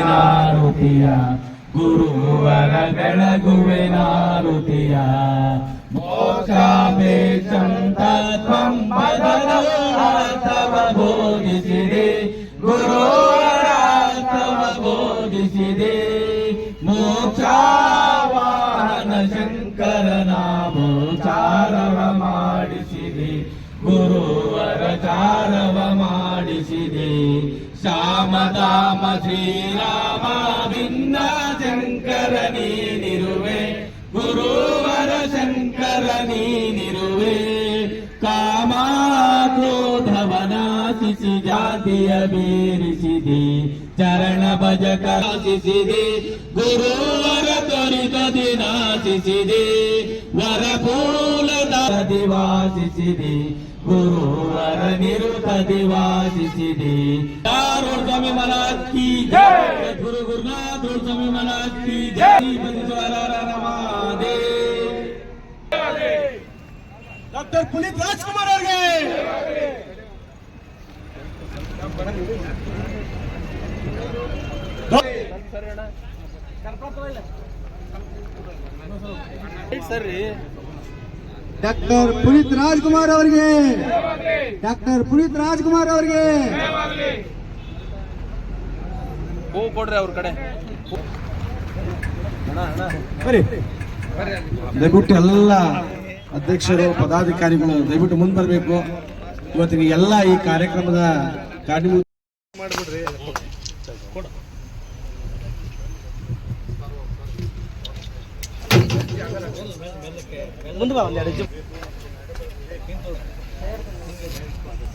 ನಾರುತಿಯ ಗುರುವರ ಬೆಳಗುವೆನಾರುತಿಯ ಮೋಕ್ಷಾಪೇಕ್ಷಂತ ತ್ವಂ ಪದನಾಥವ ಬೋಧಿಸಿದೆ. ಗುರುವರ ಶ್ಯಾಮದಾಮ ಶ್ರೀರಾಮ ಭಿನ್ನ ಶಂಕರ ನೀನಿರುವೆ ಗುರುವರ ಶಂಕರ ನೀನಿರುವೆ ಕಾಮ ಕ್ರೋಧವನಾಶಿಸಿ ಜಾತಿಯ ಬೀರಿಸಿದೆ, ಚರಣ ಭಜಕ ನಾಶಿಸಿದೆ ಗುರುವರ ತ್ವರಿತದಿ ದಿನಾಶಿಸಿದೆ ವರ ಪೂಲದ ದಿವಾಸಿಸಿದೆ ಗುರುವರ ನಿರುಪದಿ ವಾಸಿಸಿದೆ ಯಾರು ಸ್ವಾಮಿ ಮಲಾಕಿ ಜಯ ಗುರು ಗುರುನಾಥ ಸ್ವಾಮಿ ಮಲಾಕಿ ಜಯ ಬಂಧುವರ ರಮಾದೇ ಡಾಕ್ಟರ್ ಪುನೀತ್ ರಾಜ್ಕುಮಾರ್ ಅವರಿಗೆ. ಅವ್ರಿಗೆ ಡಾಕ್ಟರ್ ಪುನೀತ್ ರಾಜ್ಕುಮಾರ್ ಅವರಿಗೆ. ಡಾಕ್ಟರ್ ಪುನೀತ್ ರಾಜ್ಕುಮಾರ್ ಅವರಿಗೆ. ಹೂ ಕೊಡ್ರಿ ಅವ್ರ ಕಡೆ. ದಯವಿಟ್ಟು ಎಲ್ಲ ಅಧ್ಯಕ್ಷರು ಪದಾಧಿಕಾರಿಗಳು ದಯವಿಟ್ಟು ಮುಂದೆ ಬರಬೇಕು. ಇವತ್ತಿಗೆ ಎಲ್ಲ ಈ ಕಾರ್ಯಕ್ರಮದ ಕಾರ್ಯ ಮಾಡ್ಬಿಡ್ರಿ.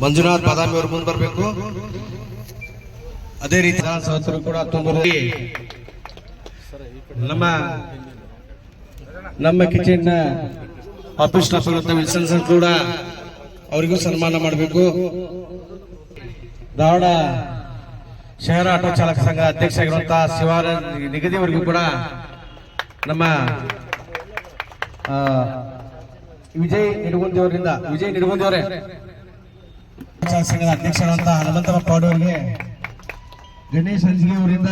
ಮಂಜುನಾಥ್ ಬಾದಾಮಿ ಅವರು ಮುಂದೆ ಬರಬೇಕು. ಅದೇ ರೀತಿ ಸದಸ್ಯರು ಕೂಡ ತುಂಬಿ ನಮ್ಮ ನಮ್ಮ ಕಿಚನ್ ಆಫೀಸ್ ವಿಲ್ಸನ್ ಸರ್ ಕೂಡ ಅವರಿಗೂ ಸನ್ಮಾನ ಮಾಡಬೇಕು. ಧಾರವಾಡ ಶಹರ ಆಟೋ ಚಾಲಕ ಸಂಘ ಅಧ್ಯಕ್ಷ ಆಗಿರುವಂತಹ ಶಿವಾನಂದ್ ನಿಗದಿ ಅವರಿಗೂ ಕೂಡ ನಮ್ಮ ವಿಜಯ್ ನಿಡುಗುಂದಿಯವರಿಂದ ವಿಜಯ್ ನಿಡುಗುಂದಿಯವರೇ ಸಂಘದ ಅಧ್ಯಕ್ಷರಾದ ಹನುಮಂತಪ್ಪ ಅವರಿಗೆ ಗಣೇಶ್ ಹಂಜಿಗೆ ಅವರಿಂದ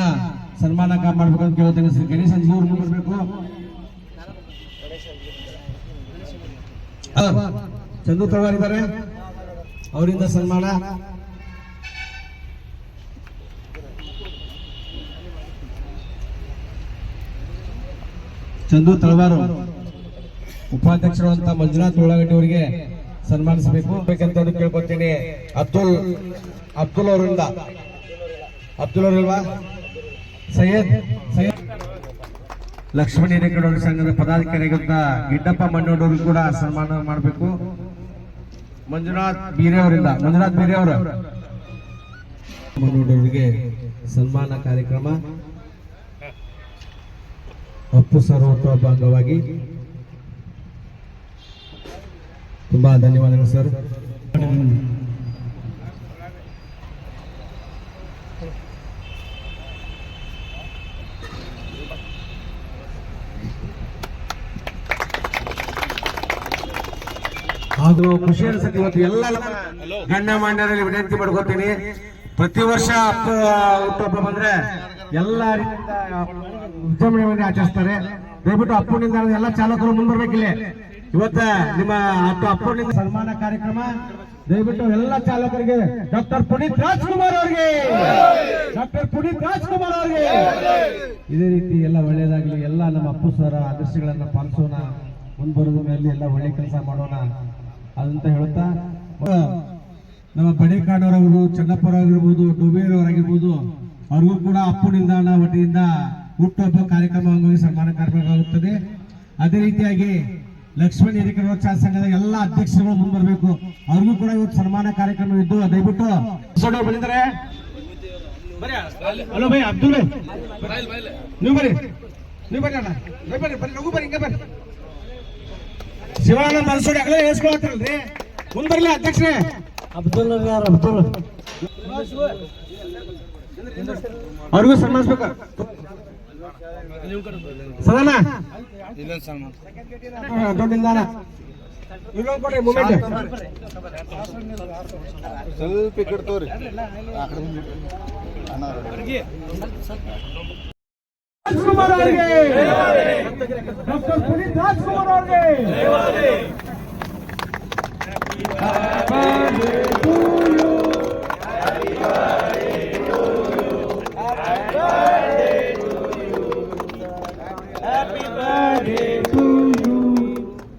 ಸನ್ಮಾನ ಮಾಡಬೇಕು ಅಂತ ಕೇಳ್ತೇನೆ. ಗಣೇಶ್ ಹಂಜಿಗೆ ಅವರು ಮುಂದಿರಬೇಕು ಚಂದು ತಳವಾರ್ ಇದ್ದಾರೆ ಅವರಿಂದ ಸನ್ಮಾನ. ಚಂದು ತಳವಾರು. ಉಪಾಧ್ಯಕ್ಷರು ಅಂತ ಮಂಜುನಾಥ್ ಉಳ್ಳಾಗಡ್ಡಿ ಅವರಿಗೆ ಸನ್ಮಾನಿಸಬೇಕು. ಬೇಕಂತ ಕೇಳ್ಕೊತೀನಿ. ಅಬ್ದುಲ್ ಅಬ್ದುಲ್ ಅವರಿಂದ. ಅಬ್ದುಲ್ ಅವರಿಲ್ವಾ? ಸೈಯದ್ ಸೈಯದ್. ಲಕ್ಷ್ಮಣ ಹಿರೇಕಡೋರ ಸಂಘದ ಪದಾಧಿಕಾರಿಗಳಿಂದ ಗಿಡ್ಡಪ್ಪ ಮಣ್ಣೋಡವರು ಕೂಡ ಸನ್ಮಾನ ಮಾಡಬೇಕು. ಮಂಜುನಾಥ್ ಬೀರೆ ಅವರಿಂದ. ಮಂಜುನಾಥ್ ಬೀರೆ ಅವರು. ಸನ್ಮಾನ ಕಾರ್ಯಕ್ರಮ. ಅಪ್ಪು ಸರ್ ಭಾಗವಾಗಿ ತುಂಬಾ ಧನ್ಯವಾದಗಳು, ಸರ್. ಖುಷಿ ಅನ್ಸುತ್ತೆ ಇವತ್ತು ಎಲ್ಲ ಗಣ್ಯ ಮಾನ್ಯರಲ್ಲಿ ವಿನಂತಿ ಮಾಡ್ಕೋತೀನಿ. ಪ್ರತಿ ವರ್ಷ ಅಪ್ಪ ಹುಟ್ಟುಹಬ್ಬ ಬಂದ್ರೆ ಎಲ್ಲ ವಿಜೃಂಭಣೆಯಿಂದ ಆಚರಿಸ್ತಾರೆ. ದಯವಿಟ್ಟು ಅಪ್ಪನಿಂದ ಎಲ್ಲ ಚಾಲಕರು ಮುಂಬರ್ಬೇಕಿಲ್ಲ ಇವತ್ತ ನಿಮ್ಮ ಅಪ್ಪ ಅಪ್ಪನಿಂದ ಸನ್ಮಾನ ಕಾರ್ಯಕ್ರಮ. ದಯವಿಟ್ಟು ಎಲ್ಲ ಚಾಲಕರಿಗೆ ಡಾಕ್ಟರ್ ಪುನೀತ್ ರಾಜ್ಕುಮಾರ್ ಅವರಿಗೆ. ಡಾಕ್ಟರ್ ಪುನೀತ್ ರಾಜ್ಕುಮಾರ್ ಅವರಿಗೆ. ಇದೇ ರೀತಿ ಎಲ್ಲ ಒಳ್ಳೇದಾಗ್ಲಿ ಎಲ್ಲ ನಮ್ಮ ಅಪ್ಪು ಸರ ಆದರ್ಶಗಳನ್ನ ಪಾಲಿಸೋಣ. ಮುಂಬರುವ ಮೇಲೆ ಎಲ್ಲ ಒಳ್ಳೆ ಕೆಲಸ ಮಾಡೋಣ ಅದಂತ ಹೇಳುತ್ತಾ ನಮ್ಮ ಬಡೇಕಾಡವರವರು ಚನ್ನಪ್ಪರವರಾಗಿರ್ಬೋದು ಡೋಬೇರವರಾಗಿರ್ಬೋದು ಅವ್ರಿಗೂ ಕೂಡ ಅಪ್ಪು ನಿಲ್ದಾಣ ವತಿಯಿಂದ ಹುಟ್ಟುಹಬ್ಬ ಕಾರ್ಯಕ್ರಮ ಅಂಗವಾಗಿ ಸನ್ಮಾನ ಕಾರ್ಯಕ್ರಮವಾಗುತ್ತದೆ ಅದೇ ರೀತಿಯಾಗಿ ಲಕ್ಷ್ಮಣ ಹಿರಿಕರ ಸಂಘದ ಎಲ್ಲ ಅಧ್ಯಕ್ಷರುಗಳು ಮುಂಬರಬೇಕು ಅವ್ರಿಗೂ ಕೂಡ ಇವತ್ತು ಸನ್ಮಾನ ಕಾರ್ಯಕ್ರಮ ಇದ್ದು ದಯವಿಟ್ಟು ಬಂದಿದ್ದಾರೆ. ಹಲೋ ಭೈ ಅಬ್ದುಲ್. ಭೈ ನೀವು ಬರ್ರಿ ನೀವು ಬರ್ರಿ ಅಣ್ಣ. ಬರ್ರಿ ಬರ್ರಿ ಲಘು ಬರ್ರಿ ಹಿಂಗೆ ಬರ್ರಿ ಶಿವಾನಂದ ಮನಸೂಡಿ ಆಗಲೇ ಹೇಳ್ಸ್ಕೊಳತ್ತಲ್ರಿ ಮುಂದ್ ಬರ್ಲಿ ಅಧ್ಯಕ್ಷರೇ. ಅಬ್ದುಲ್ ಯಾರು ಅಬ್ದುಲ್. ಅವ್ರಿಗೂ ಸನ್ಮಾನಿಸ್ಬೇಕು. ಸದನ? ಇಲ್ಲೊಂದು ಸನ್ಮಾನ ದೊಡ್ಡ ನಿಲ್ದಾಣ ಇಲ್ಲೊಂದು ಕೊಡ್ರಿ ಮೂಮೆಂಟ್ ಸ್ವಲ್ಪ ಈ ಕಡೆ ತೋರಿ. ರಾಜ್ಕುಮಾರ್ ಅವರಿಗೆ. ಡಾಕ್ಟರ್ ಪುನೀತ್ ರಾಜ್ಕುಮಾರ್ ಅವರಿಗೆ.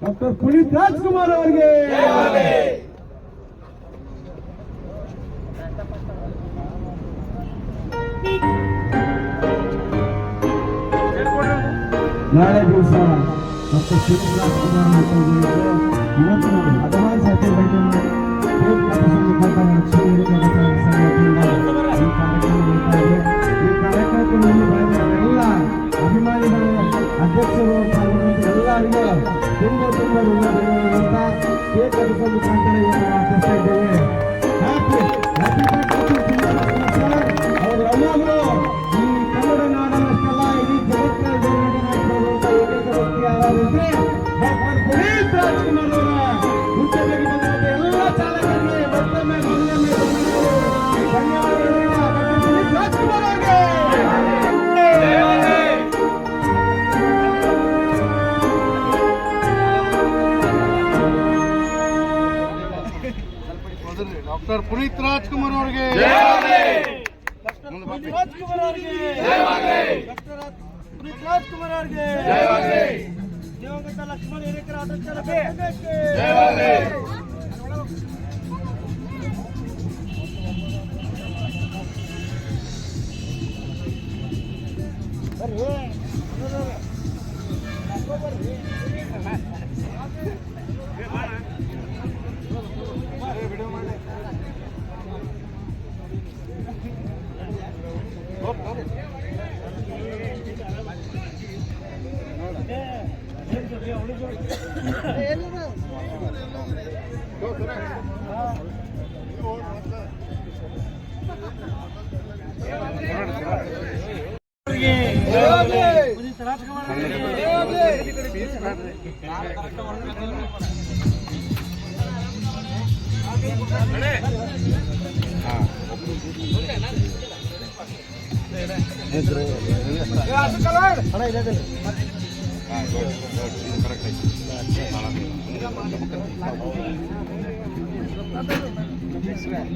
ಡಾಕ್ಟರ್ ಪುನೀತ್ ರಾಜ್ಕುಮಾರ್ ಅವರಿಗೆ. ನಾಳೆ ದಿವಸ ಡಾಕ್ಟರ್ ಪುನೀತ್ ರಾಜ್ಕುಮಾರ್ ಹುಟ್ಟುಹಬ್ಬ ಇವತ್ತು ನೋಡಿ ಅಡ್ವಾನ್ಸ್ ಆಗಿ ಪುನೀತ್ ರಾಜ್ಕುಮಾರ್ ಅವರಿಗೆ ರಾಜ್ಕುಮಾರ್ ಅವರಿಗೆ ಡಾಕ್ಟರ್ ಪುನೀತ್ ರಾಜ್ಕುಮಾರ್ ಅವರಿಗೆ ದಿವಂಗತ ಲಕ್ಷ್ಮಣ ಹಿರೇಕರ ಅಣ್ಣ ಇಲ್ಲ ಕರೆಕ್ಟ್ ಆಯ್ತು いいよ、いいよ、いいよ。